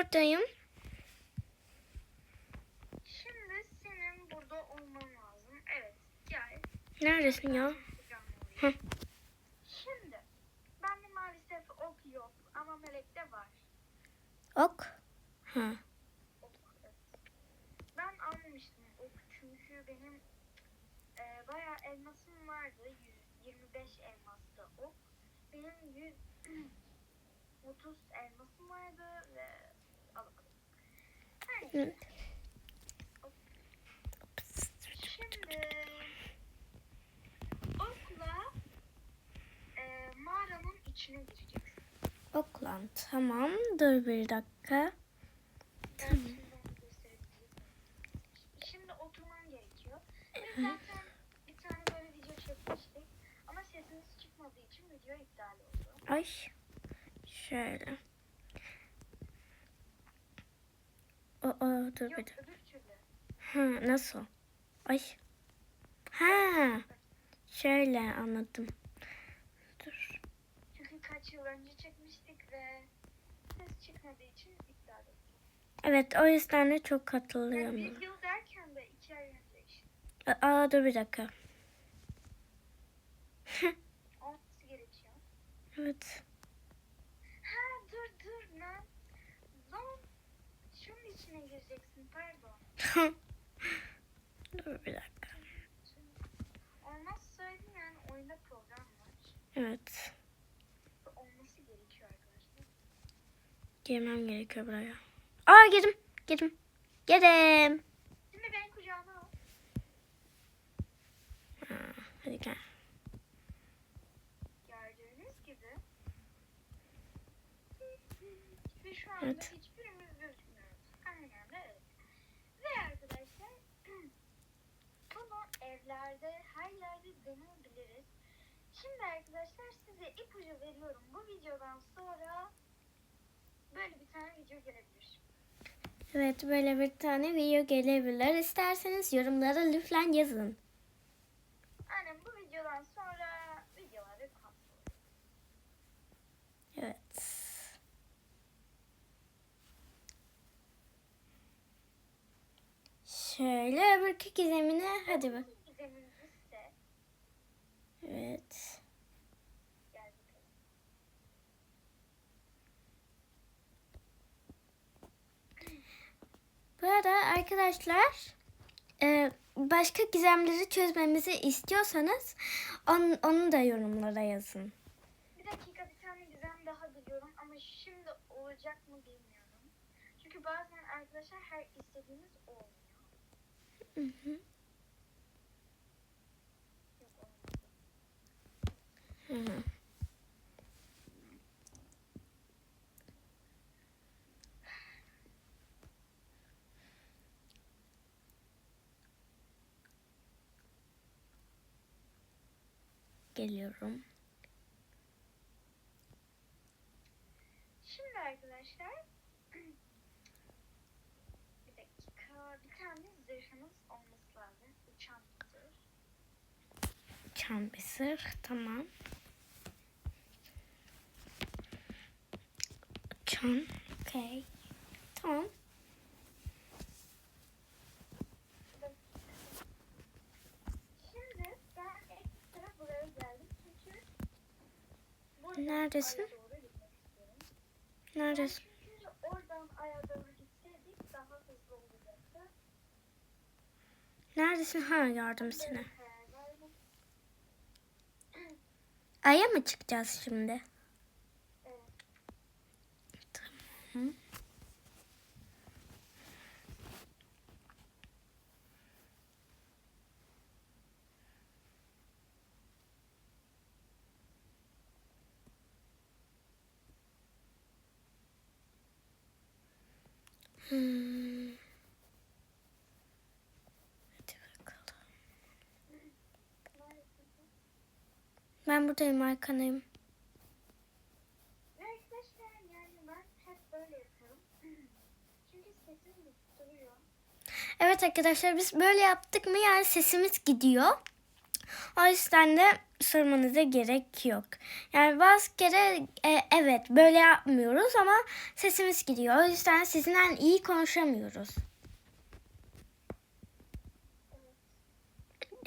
buradayım. Şimdi senin burada olman lazım. Evet. Gel. Neredesin ya? Hı. Şimdi bende maalesef ok yok ama melekte var. Ok. Ha. Ok. evet. Ben almamıştım ok çünkü benim e, bayağı elmasım vardı. 125 elmastı ok. Benim 100 30 elmasım vardı ve al bakalım. Her neyse. Evet. Şimdi okla e, mağaranın içine gireceksin. Ok lan. Tamam. Dur bir dakika. Gösterebilirim. Şimdi oturman gerekiyor. Biz zaten bir tane böyle video çekmiştik. Ama sesiniz çıkmadığı için video iptal oldu. Ay. Şöyle. Aa, dur bir türlü. Ha, nasıl? Ay. Ha. Şöyle anladım. Dur. Çünkü kaç yıl önce çekmiştik ve ses çıkmadığı için iptal oldu. Evet o yüzden de çok Yani katılıyorum. bir yıl derken de iki ay önce işte. Aa dur bir dakika. Olması gerekiyor. Evet. Ha dur dur lan. Lan şunun içine gireceksin pardon. dur bir dakika. Olmaz söyledim yani oyunda program var. Evet. Olması gerekiyor arkadaşlar. Girmem gerekiyor buraya. Aa girdim. Girdim. Girdim. Şimdi ben kucağıma al. Ha, hadi gel. Gördüğünüz gibi. Ve şu anda Evet. hiçbirimiz gözükmüyoruz. Aynen de evet. Ve arkadaşlar bunu evlerde her yerde deneyebiliriz. Şimdi arkadaşlar size ipucu veriyorum. Bu videodan sonra böyle bir tane video gelebilir. Evet böyle bir tane video gelebilir. İsterseniz yorumlara lütfen yazın. Aynen bu videodan sonra videoları kontrol. Evet. Şöyle öbürkü gizemine hadi bak. İse Evet. gel bakalım. Bu arada arkadaşlar e, başka gizemleri çözmemizi istiyorsanız on, onu da yorumlara yazın. Bir dakika bir tane gizem daha biliyorum ama şimdi olacak mı bilmiyorum. Çünkü bazen arkadaşlar her istediğimiz olmuyor. Hı hı. Yok olmadı. Hı hı. Geliyorum. Şimdi arkadaşlar bir dakika bir tane zırhımız olması lazım. Uçan bir zırh. Çan bir sır. Tamam. Çan. Okey. Tamam. Şimdi ben ekstra buraya geldim çünkü buradan Neredesin? aya doğru gitmek istiyorum. Neredesin? Çünkü oradan aya doğru gitseydik daha hızlı olacaktı. Neredesin? Ha gördüm seni. Ay'a mı çıkacağız şimdi? Evet. Hmm. Hadi bakalım. Ben buradayım arkandayım. Ve Arkadaşlar yani ben hep böyle yapıyorum. Çünkü sesim duruyor. Evet arkadaşlar biz böyle yaptık mı yani sesimiz gidiyor. O yüzden de sormanıza gerek yok. Yani bazı kere e, evet böyle yapmıyoruz ama sesimiz gidiyor. O yüzden sizinle iyi konuşamıyoruz.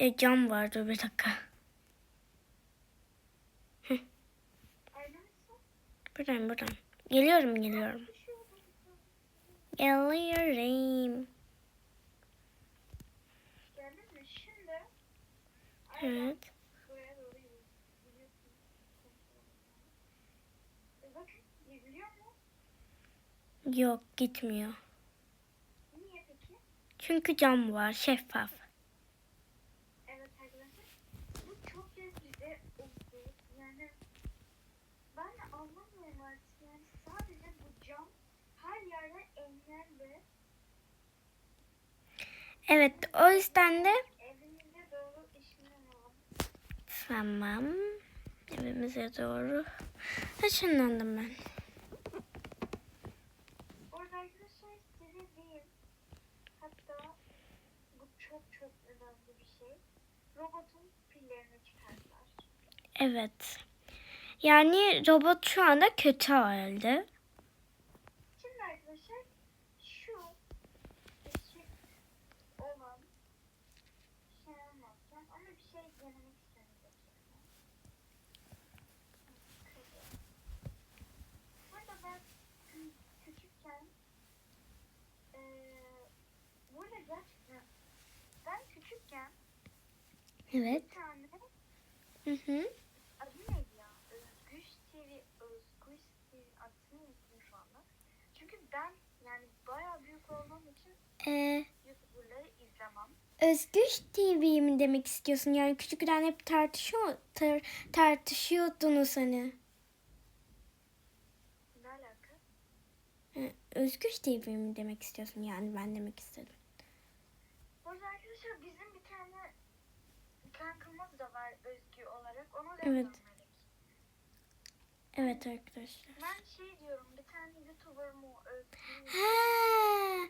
E, cam vardı bir dakika. Mısın? Buradan buradan. Geliyorum geliyorum. Geliyorum. Geldin mi? Şimdi Evet. buraya doğru yürü- yürüyorsun. E Bakın yürüyor mu? Yok gitmiyor. Niye peki? Çünkü cam var şeffaf. Evet arkadaşlar. Bu çok gizli oldu. Yani. Yani sadece bu cam her yerde engel ve Evet o yüzden de. Tamam. Evimize doğru. Işınlandım ben. Orada arkadaşlar size değil. Hatta bu çok çok önemli bir şey. Robotun pillerini çıkardılar. Evet. Yani robot şu anda kötü halde. Şimdi arkadaşlar şu ışık olan şey anlatacağım ama bir şey denemek istiyorum. gerçekten. Burada ben kü- küçükken eee burada gerçekten ben küçükken Evet. bir tane Hı hı. adı neydi ya? Özgüç TV, Özgüç TV adını unuttum şu anda. Çünkü ben yani bayağı büyük olduğum için Ee, YouTuber'ları izlemem. Özgüç TV mi demek istiyorsun? Yani küçükken hep tartışıyor, tar- tartışıyordunuz hani. Ne alaka? Ee, Özgüç TV mi demek istiyorsun? Yani ben demek istedim. Bu arada arkadaşlar kankamız da var Özgü olarak. Onu da Evet. görmedik. Evet arkadaşlar. Ben şey diyorum bir tane YouTuber mu Özgü? Ha,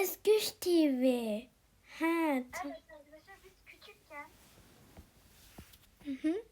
Özgüç TV. Ha, Evet arkadaşlar biz küçükken hı hı.